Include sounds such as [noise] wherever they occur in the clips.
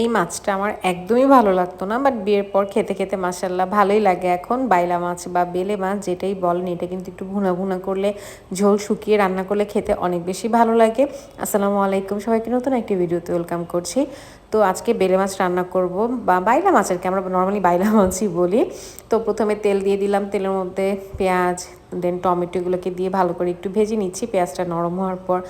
এই মাছটা আমার একদমই ভালো লাগতো না বাট বিয়ের পর খেতে খেতে মাসাল্লাহ ভালোই লাগে এখন। বাইলা মাছ বা বেলে মাছ যেটাই বলেন, এটা কিন্তু একটু ভুনা ভুনা করলে, ঝোল শুকিয়ে রান্না করলে খেতে অনেক বেশি ভালো লাগে। আসসালামু আলাইকুম, সবাইকে নতুন একটি ভিডিওতে ওয়েলকাম করছি। তো আজকে বেলে মাছ রান্না করব, বা বাইলা মাছ আর কি আমরা নর্মালি বাইলা মাছই বলি। তো প্রথমে তেল দিয়ে দিলাম, তেলের মধ্যে পেঁয়াজ দেন টমেটোগুলোকে দিয়ে ভালো করে একটু ভেজে নিচ্ছি, পেঁয়াজটা নরম হওয়ার পর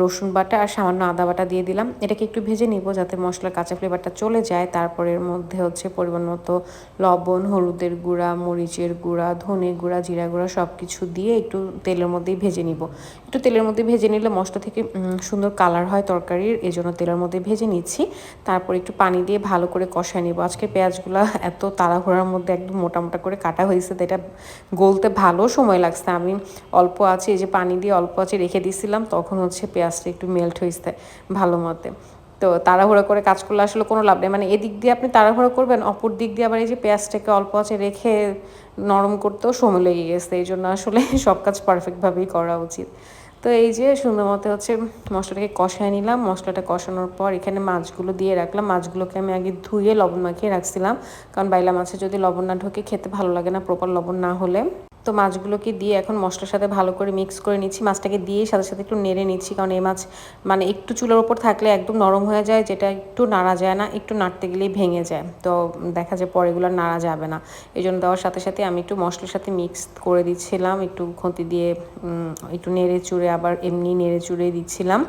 রসুন বাটা আর সামান্য আদা বাটা দিয়ে দিলাম। এটাকে একটু ভেজে নিব যাতে মশলার কাঁচা ফ্লেভারটা চলে যায়। তারপরে এর মধ্যে হচ্ছে পরিমাণ মতো লবণ, হলুদের গুঁড়া, মরিচের গুঁড়া, ধনে গুঁড়া, জিরা গুঁড়া সব কিছু দিয়ে একটু তেলের মধ্যেই ভেজে নিব। একটু তেলের মধ্যে ভেজে নিলে মশলা থেকে সুন্দর কালার হয় তরকারির এই জন্য তেলের মধ্যে ভেজে নিচ্ছি। তারপর একটু পানি দিয়ে ভালো করে কষায় নিব। আজকে পেঁয়াজগুলো এত তাড়াহুড়ার মধ্যে একদম মোটা মোটা করে কাটা হয়েছে তো এটা গলতে ভালো সময় লাগছে আমি অল্প আছে এই যে পানি দিয়ে অল্প আছে রেখে দিয়েছিলাম তখন হচ্ছে পেঁয়াজটা একটু মেল্ট হয়েছে ভালো মতে। তো তাড়াহুড়ো করে কাজ করলে আসলে কোনো লাভ নেই। মানে এদিক দিয়ে আপনি তাড়াহুড়ো করবেন, অপর দিক দিয়ে আবার এই যে পেঁয়াজটাকে অল্প আছে রেখে নরম করতেও সময় লেগে গেছে। এই জন্য আসলে [laughs] সব কাজ পারফেক্টভাবেই করা উচিত। তো এই যে সুন্দর মতো হচ্ছে মশলাটাকে কষায় নিলাম। মশলাটা কষানোর পর এখানে মাছগুলো দিয়ে রাখলাম। মাছগুলোকে আমি আগে ধুয়ে লবণ মাখিয়ে রাখছিলাম। কারণ বাইলা মাছে যদি লবণ না ঢোকে খেতে ভালো লাগে না, প্রপার লবণ না হলে। তো মাছগুলোকে দিয়ে এখন মশলার সাথে ভালো করে মিক্স করে নিচ্ছি। মাছটাকে দিয়ে সাথে সাথে একটু নেড়ে নিচ্ছি, কারণ এই মাছ মানে একটু চুলার ওপর থাকলে একদম নরম হয়ে যায়, যেটা একটু নাড়া যায় না, একটু নাড়তে গেলেই ভেঙে যায়। তো দেখা যায় পরে এগুলো নাড়া যাবে না। এই জন্য দেওয়ার সাথে সাথে আমি একটু মশলার সাথে মিক্স করে দিচ্ছিলাম, একটু খন্তি দিয়ে একটু নেড়ে চুড়ে আবার এমনি নেড়ে চুড়ে দিচ্ছিলাম।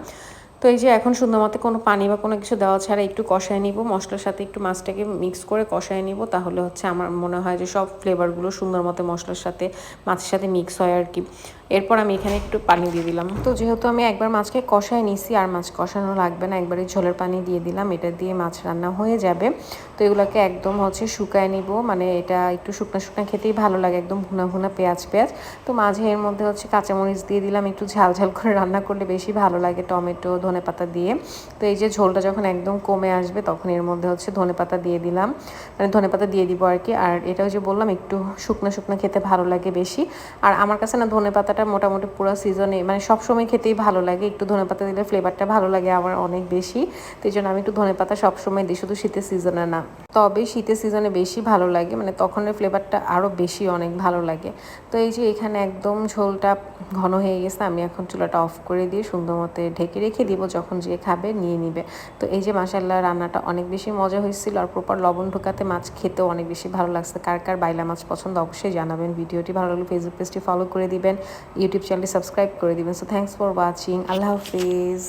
তো এই যে এখন সুন্দর মতো কোনো পানি বা কোনো কিছু দেওয়া ছাড়া একটু কষায় নিব, মশলার সাথে একটু মাছটাকে মিক্স করে কষায় নিব, তাহলে হচ্ছে আমার মনে হয় যে সব ফ্লেভারগুলো সুন্দর মতো মশলার সাথে, মাছের সাথে মিক্স হয় আর কি। এরপর আমি এখানে একটু পানি দিয়ে দিলাম। তো যেহেতু আমি একবার মাছকে কষায় নিছি, আর মাছ কষানো লাগবে না, একবারে ঝোলের পানি দিয়ে দিলাম, এটা দিয়ে মাছ রান্না হয়ে যাবে। তো এগুলোকে একদম হচ্ছে শুকায় নিব মানে এটা একটু শুকনা শুকনা খেতেই ভালো লাগে, একদম ভুনা ভুনা পেঁয়াজ পেঁয়াজ। তো মাঝে এর মধ্যে হচ্ছে কাঁচামরিচ দিয়ে দিলাম, একটু ঝাল ঝাল করে রান্না করলে বেশি ভালো লাগে টমেটো, ধনে পাতা দিয়ে। তো এই যে ঝোলটা যখন একদম কমে আসবে, তখন এর মধ্যে হচ্ছে ধনে পাতা দিয়ে দিলাম। মানে ধনে পাতা দিয়ে দিব আর কি, আর এটা যে বললাম, একটু শুকনো শুকনো খেতে ভালো লাগে বেশি। আর আমার কাছে না ধনে পাতাটা মোটামুটি পুরো সিজনে মানে সবসময় খেতেই ভালো লাগে। একটু ধনে পাতা দিলে ফ্লেভারটা ভালো লাগে আমার অনেক বেশি। তো জন্য আমি একটু ধনে পাতা সবসময় দিই, শুধু শীতের সিজনে না। তবে শীতের সিজনে বেশি ভালো লাগে মানে তখনের ফ্লেভারটা আরও বেশি অনেক ভালো লাগে। তো এই যে এখানে একদম ঝোলটা ঘন হয়ে গেছে, আমি এখন চুলাটা অফ করে দিয়ে সুন্দর মতো ঢেকে রেখে দিব, যখন যে খাবে নিয়ে নিবে। তো এই যে মাসাল্লাহ রান্নাটা অনেক বেশি মজা হয়েছিল, আর প্রপার লবণ ঢোকাতে মাছ খেতেও অনেক বেশি ভালো লাগছে। কার কার বাইলা মাছ পছন্দ অবশ্যই জানাবেন, ভিডিওটি ভালো লাগলে ফেসবুক পেজটি ফলো করে দিবেন। ইউটিউব চ্যানেলটি সাবস্ক্রাইব করে দিবেন। সো থ্যাংকস ফর ওয়াচিং আল্লাহ হাফিজ।